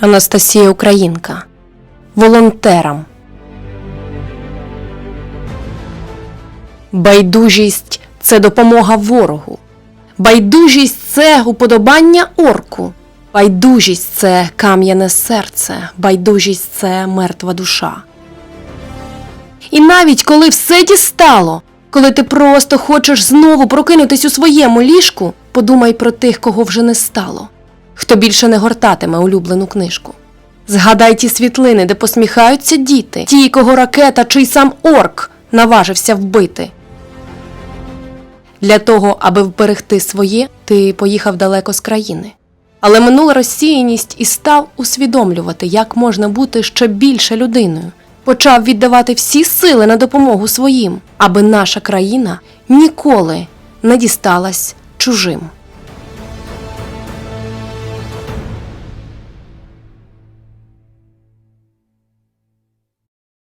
Анастасія Українка. Волонтерам. Байдужість це допомога ворогу. Байдужість це уподобання орку. Байдужість це кам'яне серце. Байдужість це мертва душа. І навіть коли все дістало, коли ти просто хочеш знову прокинутись у своєму ліжку, подумай про тих, кого вже не стало, хто більше не гортатиме улюблену книжку. Згадай ті світлини, де посміхаються діти, ті, кого ракета чи й сам орк наважився вбити. Для того, аби вберегти своє, ти поїхав далеко з країни. Але минула розсіяність і став усвідомлювати, як можна бути ще більше людиною. Почав віддавати всі сили на допомогу своїм, аби наша країна ніколи не дісталась чужим.